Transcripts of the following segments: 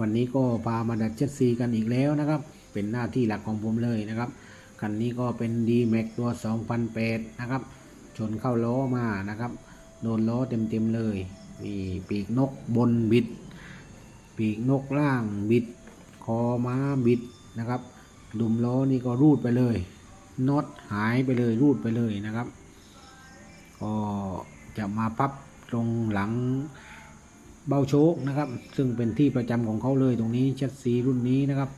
วันนี้ก็พามาดัดเจ็ดซีกันอีกแล้วนะครับ เป็นหน้าที่หลักของผมเลยนะครับ คันนี้ก็เป็น d m a x ตัว 2008 นะครับ ชนเข้าล้อมานะครับ โดนล้อเต็มๆเลยมีปีกนกบนบิด ปีกนกล่างบิด คอม้าบิดนะครับ ดุมล้อนี่ก็รูดไปเลยน็อตหายไปเลยรูดไปเลยนะครับ ก็จะมาพับตรงหลัง เบาโชคนะครับ ซึ่งเป็นที่ประจำของเขาเลยตรงนี้ชัดซีรุ่นนี้นะครับ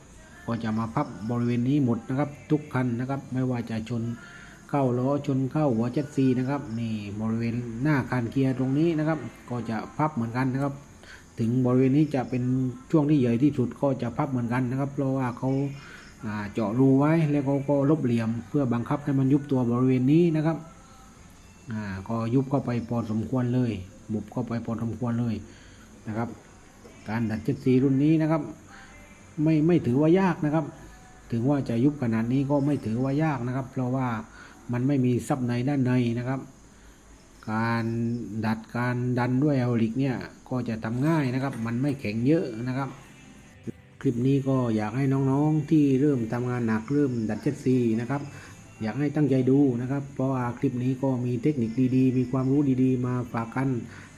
ก็จะมาพับบริเวณนี้หมดนะครับ ทุกคันนะครับ ไม่ว่าจะชนเข้าล้อชนเข้าหัวชัดซีนะครับนี่บริเวณหน้าคานเกียร์ตรงนี้นะครับ ก็จะพับเหมือนกันนะครับ ถึงบริเวณนี้จะเป็นช่วงที่ใหญ่ที่สุดก็จะพับเหมือนกันนะครับ เพราะว่าเขาเจาะรูไว้แล้วเขาก็ลบเหลี่ยม เพื่อบังคับให้มันยุบตัวบริเวณนี้นะครับก็ยุบเข้าไปพอสมควรเลยบุบเข้าไปพอสมควรเลย นะครับ การดัดเจ็ดสีรุ่นนี้นะครับ ไม่ไม่ถือว่ายากนะครับ ถึงว่าจะยุบขนาดนี้ก็ไม่ถือว่ายากนะครับ เพราะว่ามันไม่มีซับในด้านในนะครับ การดัดการดันด้วยไฮดรอลิกเนี่ยก็จะทำง่ายนะครับ มันไม่แข็งเยอะนะครับ คลิปนี้ก็อยากให้น้องๆที่เริ่มทำงานหนักเริ่มดัดเจ็ดซีนะครับ อยากให้ตั้งใจดูนะครับ เพราะว่าคลิปนี้ก็มีเทคนิคดีๆ มีความรู้ดีๆ มาฝากกัน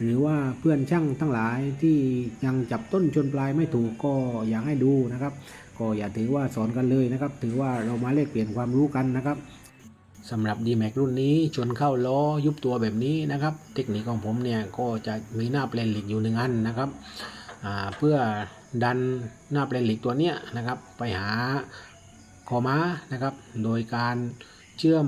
หรือว่าเพื่อนช่างทั้งหลายที่ยังจับต้นชนปลายไม่ถูกก็อยากให้ดูนะครับ ก็อย่าถือว่าสอนกันเลยนะครับ ถือว่าเรามาแลกเปลี่ยนความรู้กันนะครับสำหรับ d m a x รุ่นนี้ชนเข้าล้อยุบตัวแบบนี้นะครับ เทคนิคของผมเนี่ยก็จะมีหน้าแปลนเหล็กอยู่หนึ่งอันนะครับเพื่อดันหน้าแปลนเหล็กตัวเนี้ยนะครับ ไปหา คอม้านะครับ โดยการเชื่อม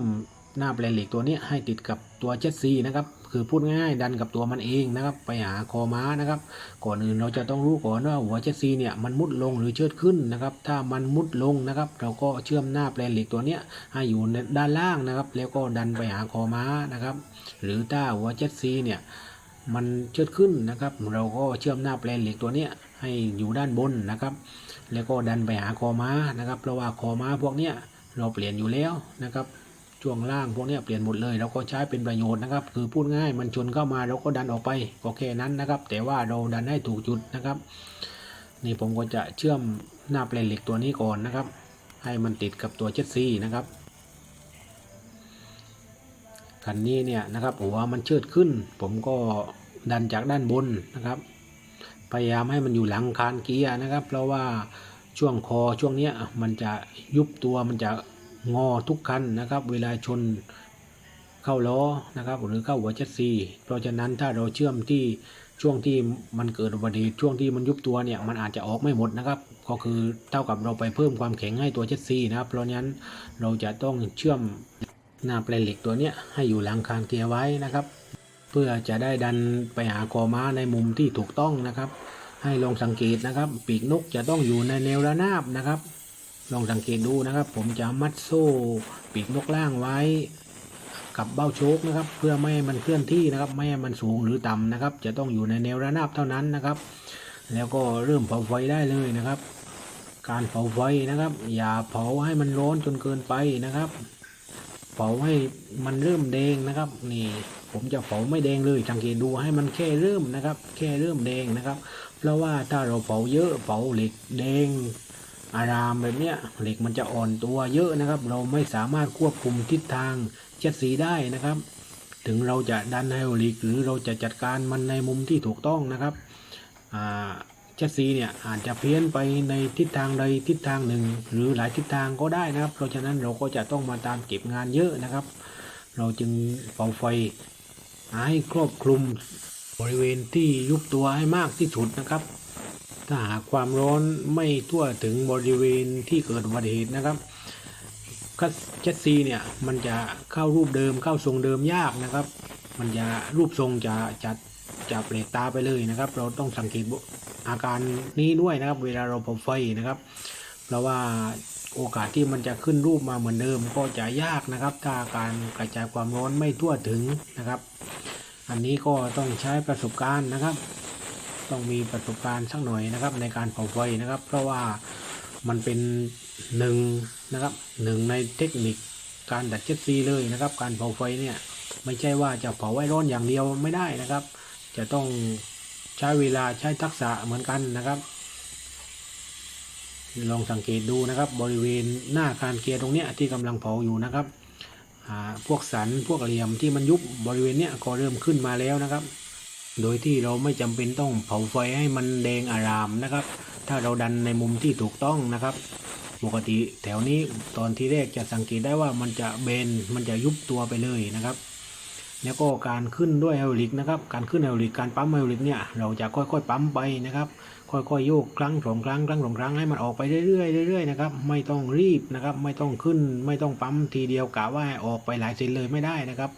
หน้าแปลนเหล็กตัวนี้ให้ติดกับตัวเจ็ดซีนะครับ คือพูดง่ายดันกับตัวมันเองนะครับ ไปหาคอม้านะครับ ก่อนอื่นเราจะต้องรู้ก่อนว่าหัวเจ็ดซีเนี่ยมันมุดลงหรือเชิดขึ้นนะครับ ถ้ามันมุดลงนะครับ เราก็เชื่อมหน้าแปลนเหล็กตัวนี้ให้อยู่ในด้านล่างนะครับ แล้วก็ดันไปหาคอม้านะครับ หรือถ้าหัวเจ็ดซีเนี่ยมันเชิดขึ้นนะครับ เราก็เชื่อมหน้าแปลนเหล็กตัวนี้ให้อยู่ด้านบนนะครับ แล้วก็ดันไปหาคอม้านะครับ เพราะว่าคอม้าพวกเนี้ยเราเปลี่ยนอยู่แล้วนะครับช่วงล่างพวกเนี้ยเปลี่ยนหมดเลยเราก็ใช้เป็นประโยชน์นะครับ คือพูดง่ายมันชนเข้ามาเราก็ดันออกไปก็แค่นั้นนะครับ แต่ว่าเราดันให้ถูกจุดนะครับ นี่ผมก็จะเชื่อมหน้าแปลนเหล็กตัวนี้ก่อนนะครับ ให้มันติดกับตัวเจ็ดซีนะครับคันนี้เนี่ยนะครับหัวมันเชิดขึ้น ผมก็ดันจากด้านบนนะครับ พยายามให้มันอยู่หลังคานเกียร์นะครับ เพราะว่าช่วงคอช่วงเนี้ยมันจะยุบตัวมันจะงอทุกคันนะครับ เวลาชนเข้าล้อนะครับ หรือเข้าหัวเจ็ดซีเพราะฉะนั้นถ้าเราเชื่อมที่ช่วงที่มันเกิดอุบัติเหตุช่วงที่มันยุบตัวเนี่ยมันอาจจะออกไม่หมดนะครับ ก็คือเท่ากับเราไปเพิ่มความแข็งให้ตัวเจ็ดซีนะครับ เพราะฉะนั้นเราจะต้องเชื่อมหน้าแปลนเหล็กตัวเนี้ยให้อยู่หลังคานเกียร์ไว้นะครับ เพื่อจะได้ดันไปหาคอม้าในมุมที่ถูกต้องนะครับ ให้ลองสังเกตนะครับ ปีกนกจะต้องอยู่ในแนวระนาบนะครับ ลองสังเกตดูนะครับ ผมจะมัดโซ่ปีกนกล่างไว้กับเบ้าโชคนะครับ เพื่อไม่ให้มันเคลื่อนที่นะครับ ไม่ให้มันสูงหรือต่ำนะครับ จะต้องอยู่ในแนวระนาบเท่านั้นนะครับ แล้วก็เริ่มเผาไฟได้เลยนะครับ การเผาไฟนะครับ อย่าเผาให้มันร้อนจนเกินไปนะครับ เผาให้มันเริ่มแดงนะครับนี่ ผมจะเผาไม่แดงเลยสังเกตดูให้มันแค่เริ่มนะครับ แค่เริ่มแดงนะครับ เพราะว่าถ้าเราเผาเยอะเผาเหล็กแดงอารามแบบเนี้ยเหล็กมันจะอ่อนตัวเยอะนะครับ เราไม่สามารถควบคุมทิศทางเช็ดสีได้นะครับ ถึงเราจะดันไฮโดรลิกหรือเราจะจัดการมันในมุมที่ถูกต้องนะครับเช็ดสีเนี่ยอาจจะเพี้ยนไปในทิศทางใดทิศทางหนึ่ง หรือหลายทิศทางก็ได้นะครับ เพราะฉะนั้นเราก็จะต้องมาตามเก็บงานเยอะนะครับ เราจึงเป่าไฟ ให้ครอบคลุมบริเวณที่ยุบตัวให้มากที่สุดนะครับ ถ้าหากความร้อนไม่ทั่วถึงบริเวณที่เกิดอุบัติเหตุนะครับคัสเจ็ตซีเนี่ยมันจะเข้ารูปเดิมเข้าทรงเดิมยากนะครับ มันจะรูปทรงจะจะจะเปลกตาไปเลยนะครับ เราต้องสังเกตอาการนี้ด้วยนะครับ เวลาเราเผาไฟนะครับ เพราะว่าโอกาสที่มันจะขึ้นรูปมาเหมือนเดิมก็จะยากนะครับ ถ้าการกระจายความร้อนไม่ทั่วถึงนะครับ อันนี้ก็ต้องใช้ประสบการณ์นะครับ ต้องมีประสบการณ์สักหน่อยนะครับ ในการเผาไฟนะครับ เพราะว่ามันเป็นหนึ่งนะครับหนึ่งในเทคนิคการดัดเจ็ตซีเลยนะครับ การเผาไฟเนี่ยไม่ใช่ว่าจะเผาไว้ร้อนอย่างเดียวไม่ได้นะครับ จะต้องใช้เวลาใช้ทักษะเหมือนกันนะครับ ลองสังเกตดูนะครับ บริเวณหน้าคานเกียร์ตรงเนี้ยที่กำลังเผาอยู่นะครับ พวกสันพวกเหลี่ยมที่มันยุบบริเวณเนี้ยก็เริ่มขึ้นมาแล้วนะครับ โดยที่เราไม่จำเป็นต้องเผาไฟให้มันแดงอารามนะครับ ถ้าเราดันในมุมที่ถูกต้องนะครับ ปกติแถวนี้ตอนที่แรกจะสังเกตได้ว่ามันจะเบนมันจะยุบตัวไปเลยนะครับ แล้วก็การขึ้นด้วยไฮดรอลิกนะครับ การขึ้นไฮดรอลิกการปั๊มไฮดรอลิกเนี่ยเราจะค่อยๆปั๊มไปนะครับ ค่อยๆโยกครั้งสองครั้งครั้งสองครั้งให้มันออกไปเรื่อยๆเรื่อยๆนะครับไม่ต้องรีบนะครับไม่ต้องขึ้น ไม่ต้องปั๊มทีเดียวกะว่าออกไปหลายเซนเลยไม่ได้นะครับ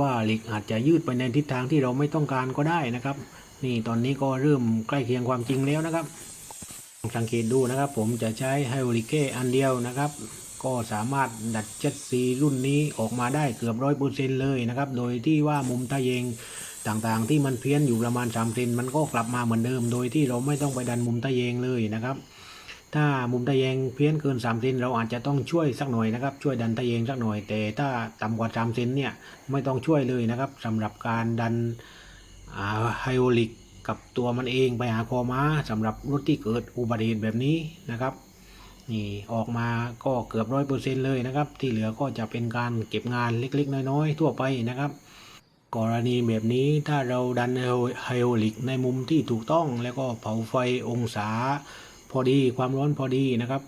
ว่าเหล็กอาจจะยืดไปในทิศทางที่เราไม่ต้องการก็ได้นะครับ นี่ตอนนี้ก็เริ่มใกล้เคียงความจริงแล้วนะครับสังเกตดูนะครับ ผมจะใช้ไฮโอลิเกอันเดียวนะครับก็สามารถดัดเจ็ตซีรุ่นนี้ออกมาได้เกือบร้อยเปอร์เซ็นเลยนะครับ โดยที่ว่ามุมทะเยง ต่างๆ ที่มันเพี้ยนอยู่ประมาณ3เซนมันก็กลับมาเหมือนเดิม โดยที่เราไม่ต้องไปดันมุมทะเยงเลยนะครับ ถ้ามุมทะเยงเพี้ยนเกิน3เซนเราอาจจะต้องช่วยสักหน่อยนะครับ ช่วยดันทะเยงสักหน่อย แต่ถ้าต่ำกว่า3เซนเนี่ยไม่ต้องช่วยเลยนะครับสำหรับการดันไฮโอลิกกับตัวมันเองไปหาคอม้าสำหรับรถที่เกิดอุบัติเหตุแบบนี้นะครับนี่ออกมาก็เกือบร้อยเปอร์เซ็นเลยนะครับ ที่เหลือก็จะเป็นการเก็บงานเล็กๆ น้อยๆ ทั่วไปนะครับ กรณีแบบนี้ถ้าเราดันไฮโอลิกในมุมที่ถูกต้อง แล้วก็เผาไฟองศาพอดีความร้อนพอดีนะครับ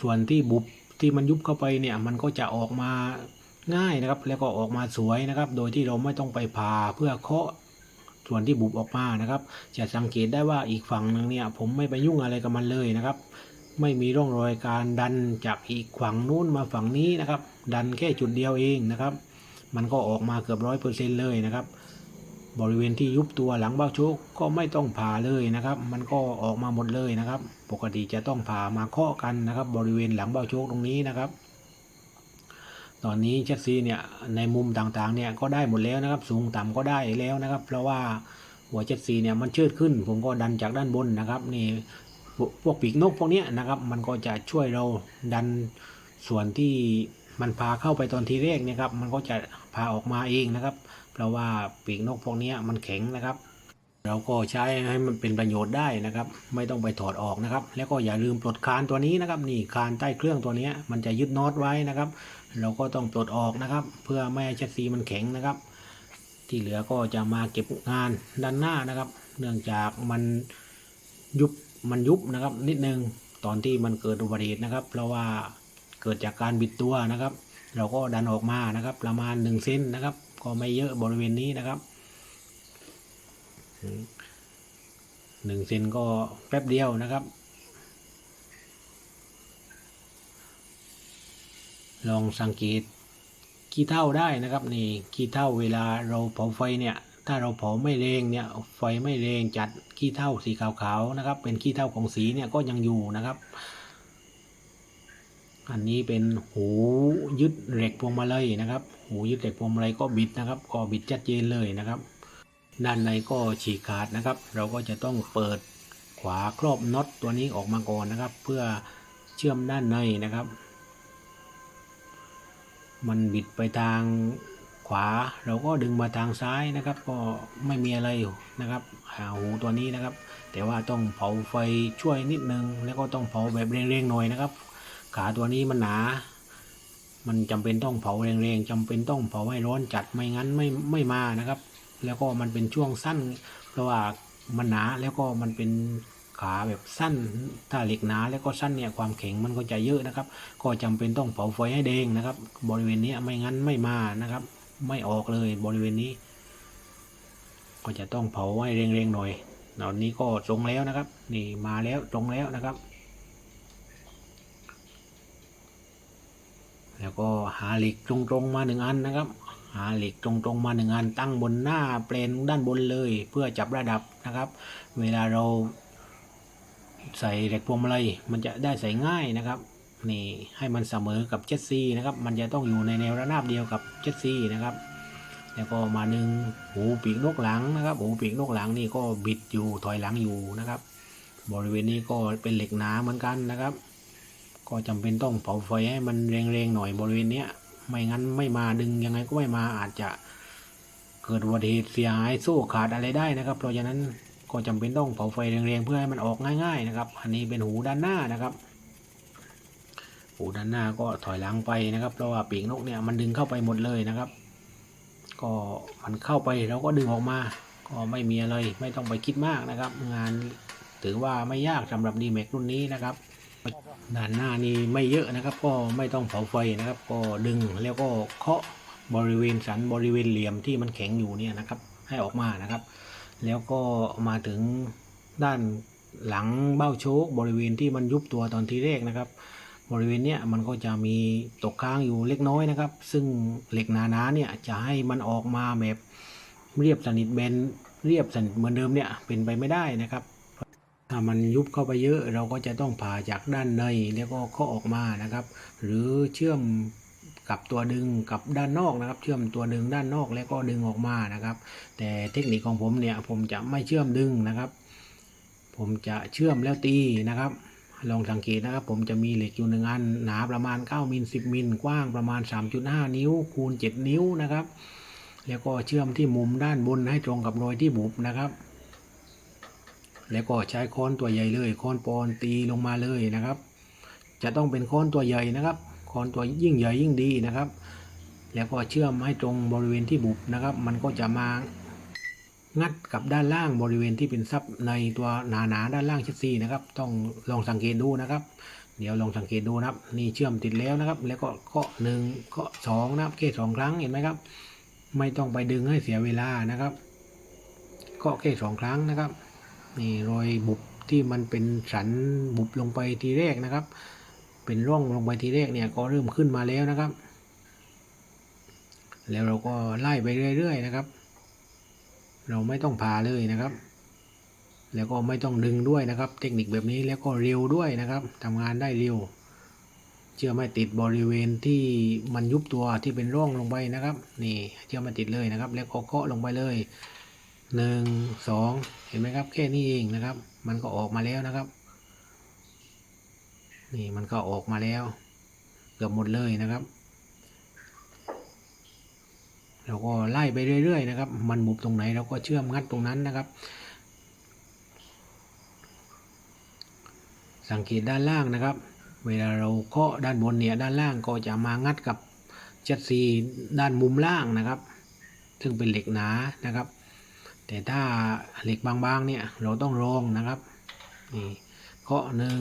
ส่วนที่บุบที่มันยุบเข้าไปเนี่ยมันก็จะออกมาง่ายนะครับ แล้วก็ออกมาสวยนะครับ โดยที่เราไม่ต้องไปผ่าเพื่อเคาะส่วนที่บุบออกมานะครับ จะสังเกตได้ว่าอีกฝั่งนึงเนี่ยผมไม่ไปยุ่งอะไรกับมันเลยนะครับ ไม่มีร่องรอยการดันจากอีกฝั่งนู้นมาฝั่งนี้นะครับ ดันแค่จุดเดียวเองนะครับ มันก็ออกมาเกือบร้อยเปอร์เซ็นเลยนะครับ บริเวณที่ยุบตัวหลังเบ้าชคก็ไม่ต้องผ่าเลยนะครับ มันก็ออกมาหมดเลยนะครับ ปกติจะต้องผ่ามาเคาะกันนะครับ บริเวณหลังเบ้าโชคตรงนี้นะครับ ตอนนี้เช็ดซีเนี่ยในมุมต่างๆเนี่ยก็ได้หมดแล้วนะครับ สูงต่ำก็ได้แล้วนะครับ เพราะว่าหัวเจ็ดซีเนี่ยมันเชิดขึ้น ผมก็ดันจากด้านบนนะครับนี่พวกปีกนกพวกนี้นะครับ มันก็จะช่วยเราดันส่วนที่ มันพาเข้าไปตอนทีแรกเนี่ยครับ มันก็จะพาออกมาเองนะครับ เพราะว่าปีกนกพวกนี้มันแข็งนะครับ เราก็ใช้ให้มันเป็นประโยชน์ได้นะครับ ไม่ต้องไปถอดออกนะครับ แล้วก็อย่าลืมปลดคานตัวนี้นะครับ นี่คานใต้เครื่องตัวนี้มันจะยึดน็อตไว้นะครับ เราก็ต้องปลดออกนะครับ เพื่อไม่ให้แชสซีมันแข็งนะครับ ที่เหลือก็จะมาเก็บงานด้านหน้านะครับ เนื่องจากมันยุบมันยุบนะครับ นิดนึงตอนที่มันเกิดอุบัติเหตุนะครับ เพราะว่า เกิดจากการบิดตัวนะครับ เราก็ดันออกมานะครับ ประมาณ1เซนนะครับ ก็ไม่เยอะบริเวณนี้นะครับหนึ่งเซนก็แป๊บเดียวนะครับ ลองสังเกตขี้เท่าได้นะครับนี่ขี้เท่าเวลาเราเผาไฟเนี่ยถ้าเราเผาไม่แรงเนี่ยไฟไม่แรงจัดขี้เท่าสีขาวๆนะครับ เป็นขี้เท่าของสีเนี่ยก็ยังอยู่นะครับ อันนี้เป็นหูยึดเหล็กพวงมาลัยนะครับ หูยึดเหล็กพวงมาลัยก็บิดนะครับ ก็บิดชัดเจนเลยนะครับ ด้านในก็ฉีกขาดนะครับ เราก็จะต้องเปิดขวาครอบน็อตตัวนี้ออกมาก่อนนะครับ เพื่อเชื่อมด้านในนะครับ มันบิดไปทางขวาเราก็ดึงมาทางซ้ายนะครับ ก็ไม่มีอะไรนะครับหาหูตัวนี้นะครับ แต่ว่าต้องเผาไฟช่วยนิดนึง แล้วก็ต้องเผาแบบเร่งๆหน่อยนะครับ ขาตัวนี้มันหนา มันจำเป็นต้องเผาแรงๆจำเป็นต้องเผาให้ร้อนจัดไม่งั้นไม่ไม่มานะครับ แล้วก็มันเป็นช่วงสั้น เพราะว่ามันหนาแล้วก็มันเป็นขาแบบสั้น ถ้าเหล็กหนาแล้วก็สั้นเนี่ยความแข็งมันก็จะเยอะนะครับ ก็จำเป็นต้องเผาไฟให้แดงนะครับ บริเวณนี้ไม่งั้นไม่มานะครับ ไม่ออกเลยบริเวณนี้ ก็จะต้องเผาให้เร่งๆหน่อยตอนนี้ก็ตรงแล้วนะครับ นี่มาแล้วตรงแล้วนะครับ แล้วก็หาเหล็กตรงๆมาหนึ่งอันนะครับ หาเหล็กตรงๆมาหนึ่งอัน ตั้งบนหน้าเปลนด้านบนเลย เพื่อจับระดับนะครับ เวลาเราใส่เหล็กพวงมาลัยมันจะได้ใส่ง่ายนะครับนี่ให้มันเสมอกับเจ็ตซีนะครับมันจะต้องอยู่ในแนวระนาบเดียวกับเจ็ตซีนะครับแล้วก็มาหนึ่งหูปีกนกหลังนะครับหูปีกนกหลังนี่ก็บิดอยู่ถอยหลังอยู่นะครับ บริเวณนี้ก็เป็นเหล็กหนาเหมือนกันนะครับ ก็จำเป็นต้องเผาไฟให้มันแรงๆหน่อยบริเวณเนี้ย ไม่งั้นไม่มาดึงยังไงก็ไม่มาอาจจะเกิดอุบัติเหตุเสียหายโซ่ขาดอะไรได้นะครับ เพราะฉะนั้นก็จำเป็นต้องเผาไฟแรงๆเพื่อให้มันออกง่าย ๆ นะครับ อันนี้เป็นหูด้านหน้านะครับปูด้านหน้าก็ถอยหลังไปนะครับ เพราะว่าปีกนกเนี่ยมันดึงเข้าไปหมดเลยนะครับ ก็มันเข้าไปเราก็ดึงออกมา ก็ไม่มีอะไรไม่ต้องไปคิดมากนะครับ งานถือว่าไม่ยากสำหรับดีแม็กรุ่นนี้นะครับ ด้านหน้านี่ไม่เยอะนะครับ ก็ไม่ต้องเผาไฟนะครับ ก็ดึงแล้วก็เคาะบริเวณสันบริเวณเหลี่ยมที่มันแข็งอยู่เนี่ยนะครับ ให้ออกมานะครับ แล้วก็มาถึงด้านหลังเบ้าโชคบริเวณที่มันยุบตัวตอนทีแรกนะครับ บริเวณเนี้ยมันก็จะมีตกค้างอยู่เล็กน้อยนะครับ ซึ่งเหล็กหนาๆเนี่ยจะให้มันออกมาแบบเรียบสนิทแบนเรียบสนิทเหมือนเดิมเนี่ยเป็นไปไม่ได้นะครับ ถ้ามันยุบเข้าไปเยอะเราก็จะต้องผ่าจากด้านในแล้วก็เคาออกมานะครับ หรือเชื่อมกับตัวดึงกับด้านนอกนะครับ เชื่อมตัวดึงด้านนอกแล้วก็ดึงออกมานะครับ แต่เทคนิคของผมเนี่ยผมจะไม่เชื่อมดึงนะครับ ผมจะเชื่อมแล้วตีนะครับลองสังเกตนะครับ ผมจะมีเหล็กอยู่หนึ่งอันหนาประมาณ 9 มิล 10 มิล กว้างประมาณ 3.5 นิ้ว คูณ 7 นิ้วนะครับ แล้วก็เชื่อมที่มุมด้านบนให้ตรงกับรอยที่บุบนะครับ แล้วก็ใช้ค้อนตัวใหญ่เลยค้อนปอนตีลงมาเลยนะครับ จะต้องเป็นค้อนตัวใหญ่นะครับค้อนตัวยิ่งใหญ่ยิ่งดีนะครับ แล้วก็เชื่อมให้ตรงบริเวณที่บุบนะครับ มันก็จะมางัดกับด้านล่างบริเวณที่เป็นซับในตัวหนาๆด้านล่างเชสซีนะครับ ต้องลองสังเกตดูนะครับ เดี๋ยวลองสังเกตดูนะครับ นี่เชื่อมติดแล้วนะครับ แล้วก็เคาะหนึ่งเคาะสองนะครับแค่สองครั้งเห็นไหมครับ ไม่ต้องไปดึงให้เสียเวลานะครับเคาะแค่สองครั้งนะครับ นี่รอยบุบที่มันเป็นสันบุบลงไปทีแรกนะครับ เป็นร่องลงไปทีแรกเนี่ยก็เริ่มขึ้นมาแล้วนะครับ แล้วเราก็ไล่ไปเรื่อย ๆ นะครับ เราไม่ต้องผ่าเลยนะครับ แล้วก็ไม่ต้องดึงด้วยนะครับ เทคนิคแบบนี้แล้วก็เร็วด้วยนะครับทำงานได้เร็วเชื่อไม่ติดบริเวณที่มันยุบตัวที่เป็นร่องลงไปนะครับ นี่เชื่อไม่ติดเลยนะครับ แล้วก็เคาะลงไปเลย หนึ่งสองเห็นไหมครับ แค่นี้เองนะครับ มันก็ออกมาแล้วนะครับ นี่มันก็ออกมาแล้ว เกือบหมดเลยนะครับเราก็ไล่ไปเรื่อยๆนะครับ มันบุบตรงไหนเราก็เชื่อมงัดตรงนั้นนะครับ สังเกตด้านล่างนะครับ เวลาเราเคาะด้านบนเนี่ยด้านล่างก็จะมางัดกับเจัดซีด้านมุมล่างนะครับ ซึ่งเป็นเหล็กหนานะครับ แต่ถ้าเหล็กบางๆเนี่ยเราต้องรองนะครับนี่เคาะหนึ่ง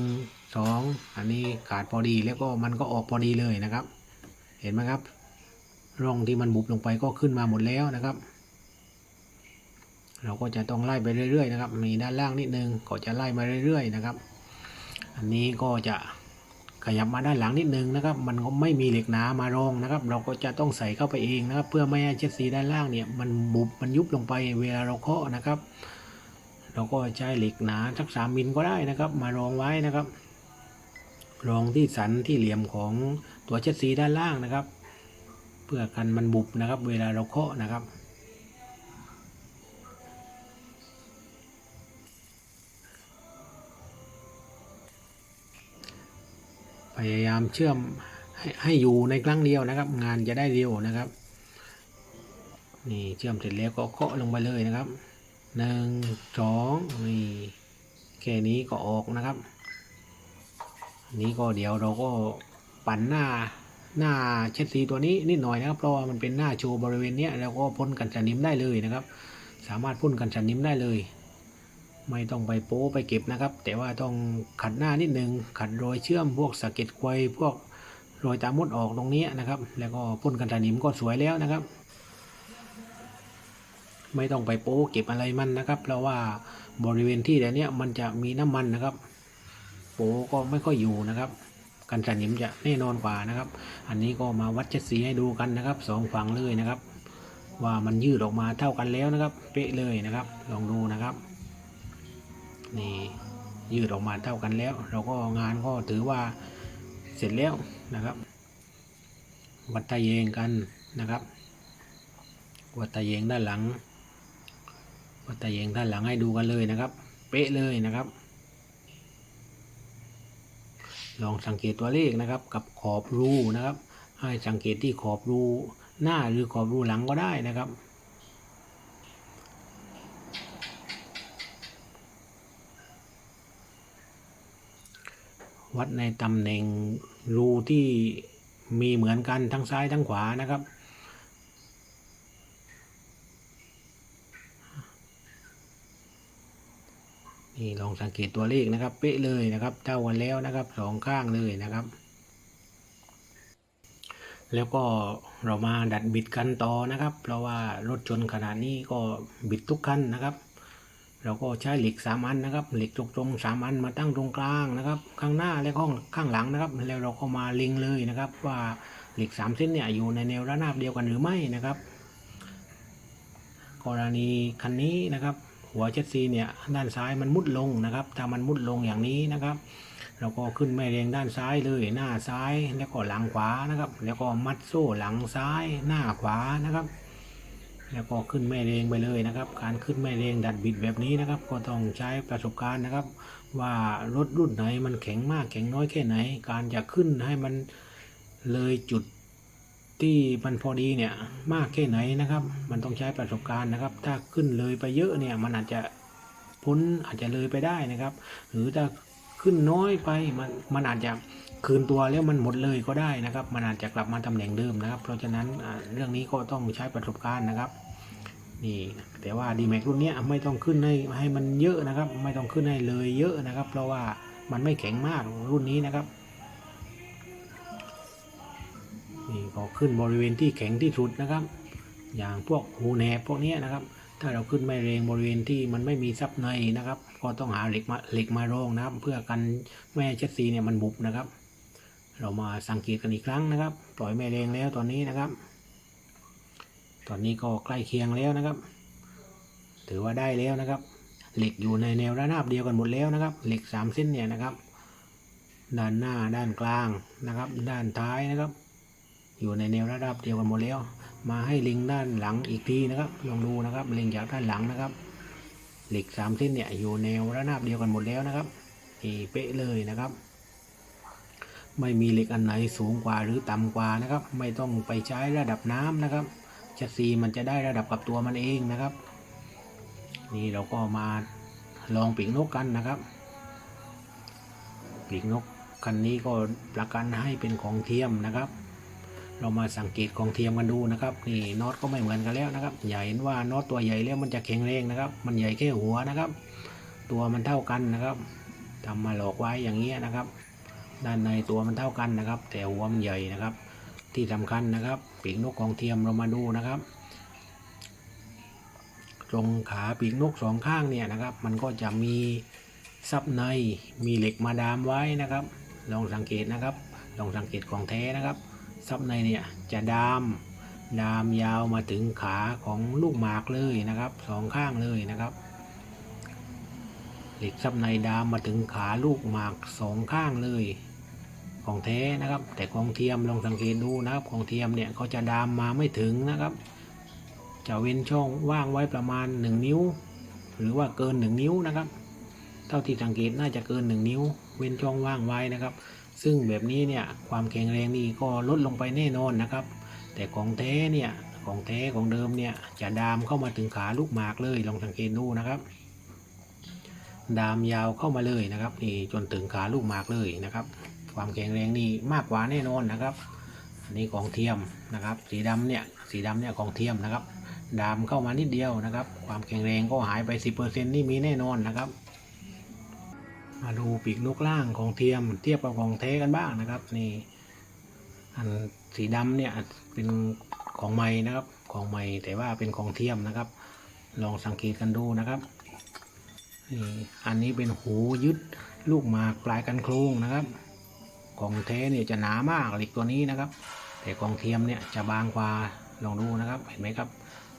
สองอันนี้ขาดพอดีแล้วก็มันก็ออกพอดีเลยนะครับ เห็นไหมครับ ร่องที่มันบุบลงไปก็ขึ้นมาหมดแล้วนะครับ เราก็จะต้องไล่ไปเรื่อยๆนะครับ มีด้านล่างนิดนึงก็จะไล่มาเรื่อยๆนะครับ อันนี้ก็จะ ขยับมาด้านหลังนิดนึงนะครับ มันก็ไม่มีเหล็กหนามารองนะครับ เราก็จะต้องใส่เข้าไปเองนะครับ เพื่อไม่ให้เช็ดสีด้านล่างเนี่ยมันบุบมันยุบลงไปเวลาเราเคาะนะครับ เราก็ใช้เหล็กหนาสักสามมิลก็ได้นะครับ มารองไว้นะครับ รองที่สันที่เหลี่ยมของตัวเช็ดสีด้านล่างนะครับ เพื่อกันมันบุบนะครับ เวลาเราเคาะนะครับ พยายามเชื่อมให้ให้อยู่ในครั้งเดียวนะครับ งานจะได้เร็วนะครับ นี่เชื่อมเสร็จแล้วก็เคาะลงไปเลยนะครับหนึ่งสองนี่แค่นี้ก็ออกนะครับนนี้ก็เดี๋ยวเราก็ปั่นหน้าหน้าเช็ดสีตัวนี้นิดหน่อยนะครับ เพราะว่ามันเป็นหน้าโชว์บริเวณเนี้ยแล้วก็พ่นกันสนิมได้เลยนะครับ สามารถพ่นกันสนิมได้เลย ไม่ต้องไปโป๊ไปเก็บนะครับ แต่ว่าต้องขัดหน้านิดนึงขัดรอยเชื่อมพวกสะเก็ดไฟพวกรอยตามมดออกตรงนี้นะครับ แล้วก็พ่นกันสนิมก็สวยแล้วนะครับ ไม่ต้องไปโป๊เก็บอะไรมันนะครับ เพราะว่าบริเวณที่แต่เนี้มันจะมีน้ำมันนะครับ โป๊ก็ไม่ค่อยอยู่นะครับกันสนิมจะแน่นอนกว่านะครับ อันนี้ก็มาวัดเช็ดสีให้ดูกันนะครับสองฝั่งเลยนะครับ ว่ามันยืดออกมาเท่ากันแล้วนะครับ เป๊ะเลยนะครับ ลองดูนะครับ นี่ยืดออกมาเท่ากันแล้ว เราก็งานก็ถือว่าเสร็จแล้วนะครับ วัดตะเยงกันนะครับ วัดตะเยงด้านหลัง วัดตะเยงด้านหลังให้ดูกันเลยนะครับ เป๊ะเลยนะครับ ลองสังเกตตัวเลขนะครับ กับขอบรูนะครับ ให้สังเกตที่ขอบรูหน้าหรือขอบรูหลังก็ได้นะครับ วัดในตำแหน่งรูที่มีเหมือนกันทั้งซ้ายทั้งขวานะครับ นี่ลองสังเกตตัวเลขนะครับเป๊ะเลยนะครับเท่ากันแล้วนะครับสองข้างเลยนะครับ แล้วก็เรามาดัดบิดกันต่อนะครับ เพราะว่ารถชนขนาดนี้ก็บิดทุกคันนะครับ เราก็ใช้เหล็กสามอันนะครับเหล็กตรงๆสามอันมาตั้งตรงกลางนะครับ ข้างหน้าและข้างข้างหลังนะครับ แล้วเราก็มาเล็งเลยนะครับ ว่าเหล็กสามเส้นเนี่ยอยู่ในแนวระนาบเดียวกันหรือไม่นะครับ กรณีคันนี้นะครับ หัวเจ็ดซีเนี่ยด้านซ้ายมันมุดลงนะครับ ถ้ามันมุดลงอย่างนี้นะครับ เราก็ขึ้นแม่แรงด้านซ้ายเลยหน้าซ้ายแล้วก็หลังขวานะครับ แล้วก็มัดโซ่หลังซ้าย หน้าขวานะครับ แล้วก็ขึ้นแม่แรงไปเลยนะครับ การขึ้นแม่แรงดัดบิดแบบนี้นะครับ ก็ต้องใช้ประสบการณ์นะครับ ว่ารถรุ่นไหนมันแข็งมากแข็งน้อยแค่ไหน การจะขึ้นให้มันเลยจุดที่มันพอดีเนี่ยมากแค่ไหนนะครับ มันต้องใช้ประสบการณ์นะครับ ถ้าขึ้นเลยไปเยอะเนี่ยมันอาจจะพ้นอาจจะเลยไปได้นะครับ หรือถ้าขึ้นน้อยไปมันมันอาจจะคืนตัวแล้วมันหมดเลยก็ได้นะครับ มันอาจจะกลับมาตำแหน่งเดิมนะครับ เพราะฉะนั้นเรื่องนี้ก็ต้องใช้ประสบการณ์นะครับ นี่แต่ว่าดีแม็กรุ่นนี้ไม่ต้องขึ้นให้ให้มันเยอะนะครับ ไม่ต้องขึ้นให้เลยเยอะนะครับ เพราะว่ามันไม่แข็งมากรุ่นนี้นะครับนี่ก็ขึ้นบริเวณที่แข็งที่สุดนะครับ อย่างพวกหูแหนบพวกนี้นะครับ ถ้าเราขึ้นไม่แรงบริเวณที่มันไม่มีซับในนะครับ ก็ต้องหาเหล็กมาเหล็กมารองนะครับ เพื่อกันแม่เช็ดซีเนี่ยมันบุบนะครับ เรามาสังเกตกันอีกครั้งนะครับ ปล่อยแม่แรงแล้วตอนนี้นะครับ ตอนนี้ก็ใกล้เคียงแล้วนะครับ ถือว่าได้แล้วนะครับ เหล็กอยู่ในแนวระนาบเดียวกันหมดแล้วนะครับ เหล็กสามเส้นเนี่ยนะครับ ด้านหน้าด้านกลางนะครับ ด้านท้ายนะครับ อยู่ในแนวระนาบเดียวกันหมดแล้ว มาให้ล็งด้านหลังอีกทีนะครับ ลองดูนะครับล็งจากด้านหลังนะครับ เหล็กสามเส้นเนี่ยอยู่แนวระนาบเดียวกันหมดแล้วนะครับนี่เป๊ะเลยนะครับไม่มีเหล็กอันไหนสูงกว่าหรือต่ำกว่านะครับ ไม่ต้องไปใช้ระดับน้ำนะครับ ชัดซีมันจะได้ระดับกับตัวมันเองนะครับ นี่เราก็มาลองปีกนกกันนะครับ ปีกนกคันนี้ก็ประกันให้เป็นของเทียมนะครับ เรามาสังเกตของเทียมกันดูนะครับนี่น็อตก็ไม่เหมือนกันแล้วนะครับอย่าเห็นว่าน็อตตัวใหญ่แล้วมันจะแข็งแรงนะครับ มันใหญ่แค่หัวนะครับ ตัวมันเท่ากันนะครับทำมาหลอกไว้อย่างเงี้ยนะครับ ด้านในตัวมันเท่ากันนะครับ แต่หัวมันใหญ่นะครับ ที่สำคัญนะครับ ปีกนกของเทียมเรามาดูนะครับ ตรงขาปีกนกสองข้างเนี่ยนะครับ มันก็จะมีซับในมีเหล็กมาดามไว้นะครับ ลองสังเกตนะครับ ลองสังเกตของแท้นะครับ ซับในเนี่ยจะดามดามยาวมาถึงขาของลูกหมากเลยนะครับสองข้างเลยนะครับ เหล็กซับในดามมาถึงขาลูกหมากสองข้างเลย ของแท้นะครับ แต่ของเทียมลองสังเกตดูนะครับของเทียมเนี่ยเขาจะดามมาไม่ถึงนะครับ จะเว้นช่องว่างไว้ประมาณ 1 นิ้ว หรือว่าเกิน 1 นิ้วนะครับ เท่าที่สังเกตน่าจะเกิน 1 นิ้ว เว้นช่องว่างไว้นะครับ ซึ่งแบบนี้เนี่ยความแข็งแรงนี่ก็ลดลงไปแน่นอนนะครับ แต่ของแท้เนี่ยของแท้ของเดิมเนี่ยจะดามเข้ามาถึงขาลูกหมากเลยลองสังเกตดูนะครับ ดามยาวเข้ามาเลยนะครับนี่จนถึงขาลูกหมากเลยนะครับ ความแข็งแรงนี่มากกว่าแน่นอนนะครับอันนี้ของเทียมนะครับ สีดำเนี่ยสีดำเนี่ยของเทียมนะครับดามเข้ามานิดเดียวนะครับ ความแข็งแรงก็หายไป 10%นี่มีแน่นอนนะครับ มาดูปีกนกล่างของเทียมเทียบกับของแท้กันบ้างนะครับนี่อันสีดำเนี่ยเป็นของใหม่นะครับของใหม่แต่ว่าเป็นของเทียมนะครับ ลองสังเกตกันดูนะครับนี่อันนี้เป็นหูยึดลูกหมากปลายกันโครงนะครับ ของแท้เนี่ยจะหนามากเหล็กตัวนี้นะครับ แต่ของเทียมเนี่ยจะบางกว่าลองดูนะครับ เห็นไหมครับ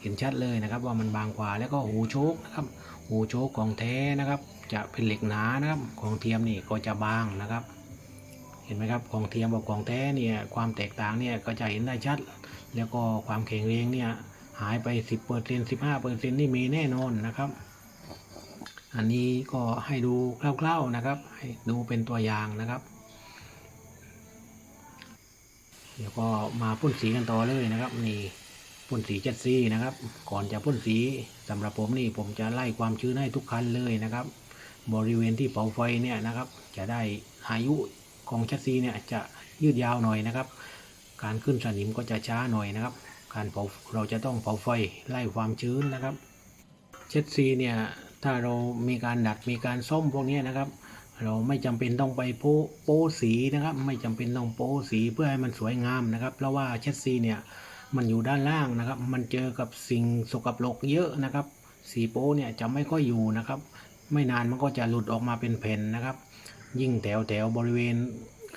เห็นชัดเลยนะครับ ว่ามันบางกว่าแล้วก็หูโชคนะครับหูโชคของแท้นะครับ จะเป็นเหล็กหนานะครับ ของเทียมนี่ก็จะบางนะครับ เห็นไหมครับของเทียมกับของแท้เนี่ยความแตกต่างเนี่ยก็จะเห็นได้ชัด แล้วก็ความแข็งแรงเนี่ยหายไป 10เปอร์เซ็นต์สิบห้าเปอร์เซ็นต์นี่มีแน่นอนนะครับ อันนี้ก็ให้ดูคร่าวๆนะครับ ให้ดูเป็นตัวอย่างนะครับ เดี๋ยวก็มาพ่นสีกันต่อเลยนะครับ นี่พ่นสีเจ็ดสีนะครับ ก่อนจะพ่นสีสำหรับผมนี่ผมจะไล่ความชื้นให้ทุกคันเลยนะครับ บริเวณที่เผาไฟเนี่ยนะครับ จะได้อายุของแชสซีเนี่ยจะยืดยาวหน่อยนะครับ การขึ้นสนิมก็จะช้าหน่อยนะครับ การเผาเราจะต้องเผาไฟไล่ความชื้นนะครับเชดซีเนี่ยถ้าเรามีการดัดมีการซ่อมพวกนี้นะครับ เราไม่จำเป็นต้องไปโปะโป้สีนะครับ ไม่จำเป็นต้องโป้สีเพื่อให้มันสวยงามนะครับ เพราะว่าเชดซีเนี่ยมันอยู่ด้านล่างนะครับ มันเจอกับสิ่งสกปรกเยอะนะครับ สีโป้เนี่ยจะไม่ค่อยอยู่นะครับ ไม่นานมันก็จะหลุดออกมาเป็นแผ่นนะครับ ยิ่งแถวแถวบริเวณ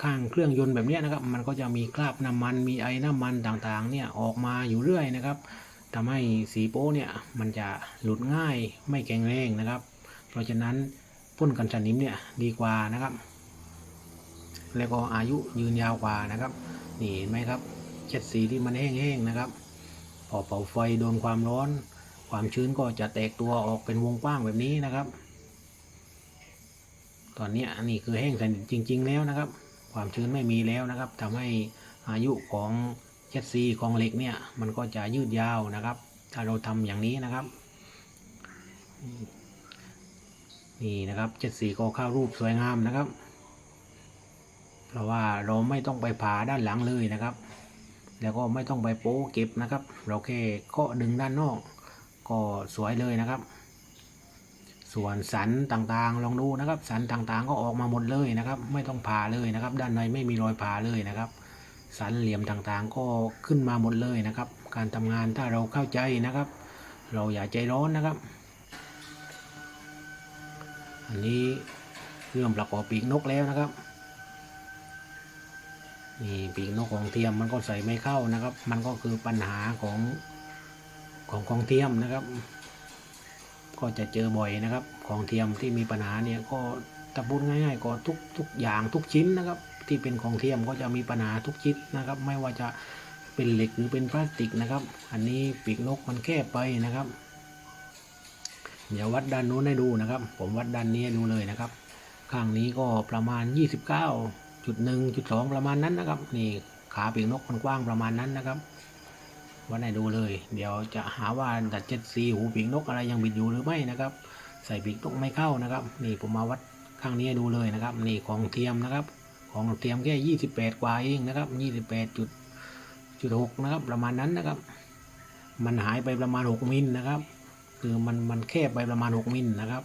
ข้างเครื่องยนต์แบบนี้นะครับ มันก็จะมีคราบน้ำมัน มีไอ้น้ำมันต่างๆ เนี่ยออกมาอยู่เรื่อยนะครับทำให้สีโป้เนี่ยมันจะหลุดง่ายไม่แข็งแรงนะครับ เพราะฉะนั้น พ่นกันสนิมเนี่ยดีกว่านะครับ แล้วก็อายุยืนยาวกว่านะครับ นี่เห็นไหมครับเช็ดสีที่มันแห้งๆนะครับ พอเป่าไฟโดนความร้อน ความชื้นก็จะแตกตัวออกเป็นวงกว้างแบบนี้นะครับ ตอนนี้อันนี้คือแห้งสนิทจริง ๆ แล้วนะครับ ความชื้นไม่มีแล้วนะครับทำให้อายุของเช็ดซีของเหล็กเนี่ยมันก็จะยืดยาวนะครับ ถ้าเราทำอย่างนี้นะครับ นี่นะครับเจ็ดสีก็เข้ารูปสวยงามนะครับ เพราะว่าเราไม่ต้องไปผ่าด้านหลังเลยนะครับ แล้วก็ไม่ต้องไปโป๊เก็บนะครับ เราแค่เคาะดึงด้านนอก ก็สวยเลยนะครับ ส่วนสันต่างๆ ลองดูนะครับ สันต่างๆก็ออกมาหมดเลยนะครับ ไม่ต้องผ่าเลยนะครับ ด้านในไม่มีรอยผ่าเลยนะครับ สันเหลี่ยมต่างๆ ก็ขึ้นมาหมดเลยนะครับ การทำงานถ้าเราเข้าใจนะครับ เราอย่าใจร้อนนะครับ อันนี้เริ่มประกอบปีกนกแล้วนะครับนี่ปีกนกของเทียมมันก็ใส่ไม่เข้านะครับ มันก็คือปัญหาของของของเทียมนะครับ ก็จะเจอบ่อยนะครับ ของเทียมที่มีปัญหาเนี่ยก็ตะพูดง่ายๆก็ทุกทุกอย่างทุกชิ้นนะครับ ที่เป็นของเทียมก็จะมีปัญหาทุกชิ้นนะครับ ไม่ว่าจะเป็นเหล็กหรือเป็นพลาสติกนะครับ อันนี้ปีกนกมันแคบไปนะครับ เดี๋ยววัดด้านนู้นให้ดูนะครับ ผมวัดด้านนี้ให้ดูเลยนะครับ ข้างนี้ก็ประมาณ 29.1.2 ประมาณนั้นนะครับ นี่ขาปีกนกมันกว้างประมาณนั้นนะครับวัดให้ดูเลย เดี๋ยวจะหาว่าดัดเจ็ดสีหูปีกนกอะไรยังบิดอยู่หรือไม่นะครับ ใส่ปีกนกไม่เข้านะครับ นี่ผมมาวัดข้างนี้ดูเลยนะครับ นี่ของเทียมนะครับ ของเทียมแค่ 28 กว่าเองนะครับ28.6นะครับประมาณนั้นนะครับ มันหายไปประมาณ 6 มิลนะครับ คือมันมันแคบไปประมาณ 6 มิลนะครับ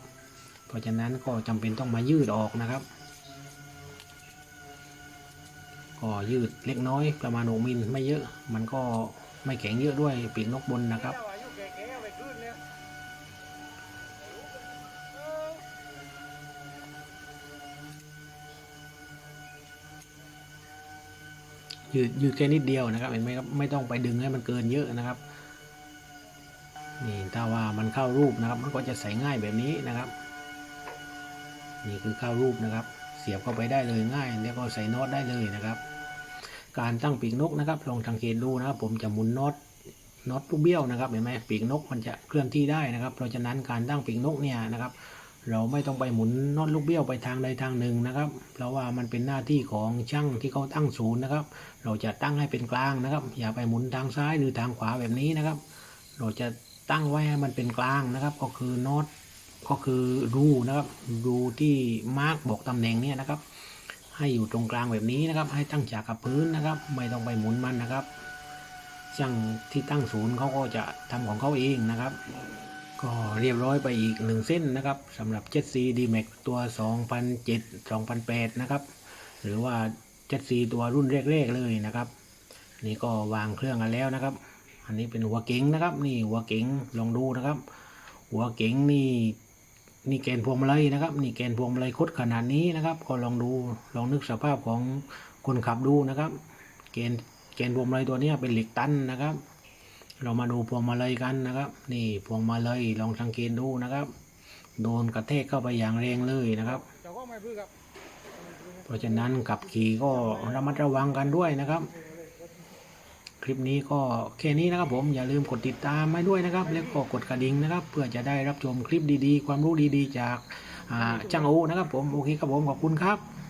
เพราะฉะนั้นก็จำเป็นต้องมายืดออกนะครับ ก็ยืดเล็กน้อยประมาณ 6 มิลไม่เยอะ มันก็ไม่แข็งเยอะด้วยปีกนกบนนะครับยืดยืดแค่นิดเดียวนะครับเห็นไหมครับไม่ต้องไปดึงให้มันเกินเยอะนะครับ นี่ถ้าว่ามันเข้ารูปนะครับ มันก็จะใส่ง่ายแบบนี้นะครับ นี่คือเข้ารูปนะครับ เสียบเข้าไปได้เลยง่าย แล้วก็ใส่น็อตได้เลยนะครับ การตั้งปีกนกนะครับ ลองสังเกตดูนะครับ ผมจะหมุนน็อตน็อตลูกเบี้ยวนะครับเห็นไหมปีกนกมันจะเคลื่อนที่ได้นะครับ เพราะฉะนั้นการตั้งปีกนกเนี่ยนะครับ เราไม่ต้องไปหมุนน็อตลูกเบี้ยวไปทางใดทางหนึ่งนะครับ เพราะว่ามันเป็นหน้าที่ของช่างที่เขาตั้งศูนย์นะครับ เราจะตั้งให้เป็นกลางนะครับ อย่าไปหมุนทางซ้ายหรือทางขวาแบบนี้นะครับ เราจะ ตั้งไว้ให้มันเป็นกลางนะครับ ก็คือน็อตก็คือรูนะครับรูที่มาร์กบอกตำแหน่งเนี่ยนะครับ ให้อยู่ตรงกลางแบบนี้นะครับ ให้ตั้งจากกับพื้นนะครับ ไม่ต้องไปหมุนมันนะครับช่างที่ตั้งศูนย์เขาก็จะทำของเขาเองนะครับ ก็เรียบร้อยไปอีกหนึ่งเส้นนะครับสำหรับ 7C D-Max ตัว 2007 2008 นะครับ หรือว่า 7C ตัวรุ่นแรกๆเลยนะครับ นี่ก็วางเครื่องกันแล้วนะครับ นนี้เป็นหัวเก๋งนะครับ นี่หัวเก๋งลองดูนะครับ หัวเก๋งนี่นี่แกนพวงมาลัยนะครับ นี่แกนพวงมาลัยคดขนาดนี้นะครับ ก็ลองดูลองนึกสภาพของคนขับดูนะครับแกนแกนพวงมาลัยตัวนี้เป็นเหล็กตันนะครับ เรามาดูพวงมาลัยกันนะครับ นี่พวงมาลัยลองสังเกตดูนะครับ โดนกระแทกเข้าไปอย่างแรงเลยนะครับเพราะฉะนั้นขับขี่ก็ระมัดระวังกันด้วยนะครับ คลิปนี้ก็แค่นี้นะครับผมอย่าลืมกดติดตามให้ด้วยนะครับ แล้วก็กดกระดิ่งนะครับ เพื่อจะได้รับชมคลิปดีๆ ความรู้ดีๆ จากอ่าจังโอนะครับผมโอเคครับผมขอบคุณครับ